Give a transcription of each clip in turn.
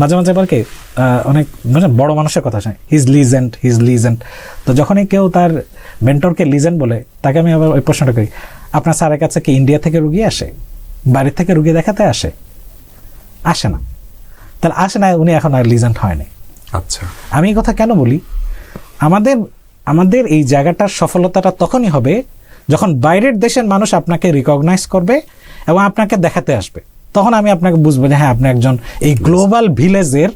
মাঝে মাঝে আবার কি অনেক মানে বড় মানুষের কথা শোনে। হিজ লিজেন্ড হিজ লিজেন্ড তো যখনই কেউ তার মেন্টরকে লিজেন্ড বলে তাকে আমি আবার ওই প্রশ্নটা করি আপনার স্যারের কাছে কি ইন্ডিয়া থেকে রুগী আসে? বাড়ির থেকে রুগী দেখাতে আসে? আসে না। তাহলে আসে না উনি এখন আর লিজেন্ড হয়নি। আচ্ছা। আমি এই কথা কেন বলি? আমাদের আমাদের এই জায়গাটার সফলতাটা তখনই হবে যখন বাইরের দেশের মানুষ আপনাকে রিকগনাইজ করবে এবং আপনাকে দেখাতে আসবে। তখন আমি আপনাকে বুঝব যে হ্যাঁ আপনি একজন এই গ্লোবাল ভিলেজের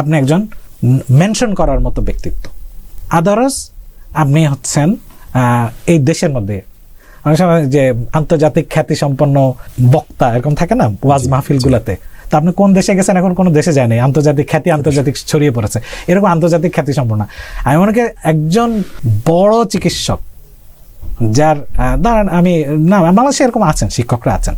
আপনি একজন মেনশন করার মতো ব্যক্তিত্ব। আদারস আপনি হচ্ছেন এই দেশের মধ্যে অনেক সময় যে আন্তর্জাতিক খ্যাতি সম্পন্ন বক্তা এরকম থাকে না ওয়াজ মাহফিলগুলোতে। তা আপনি কোন দেশে গেছেন এখন কোনো দেশে যায়নি আন্তর্জাতিক খ্যাতি আন্তর্জাতিক ছড়িয়ে পড়েছে। এরকম আন্তর্জাতিক খ্যাতি সম্পন্ন আমি মনে করি একজন বড় চিকিৎসক যার ধরেন আমি না বাংলাদেশে এরকম আছেন শিক্ষকরা আছেন।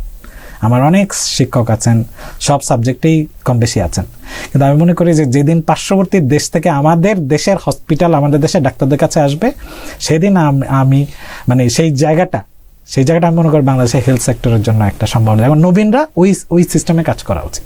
আমার অনেক শিক্ষক আছেন, সব সাবজেক্টেই কম বেশি আছেন। কিন্তু আমি মনে করি যে যেদিন পার্শ্ববর্তী দেশ থেকে আমাদের দেশের হসপিটাল, আমাদের দেশের ডাক্তারদের কাছে আসবে, সেদিন আম- মানে সেই জায়গাটা সেই জায়গাটা আমি মনে করি বাংলাদেশের হেলথ সেক্টরের জন্য একটা সম্ভাবনা। এবং নবীনরা ওই ওই সিস্টেমে কাজ করা উচিত।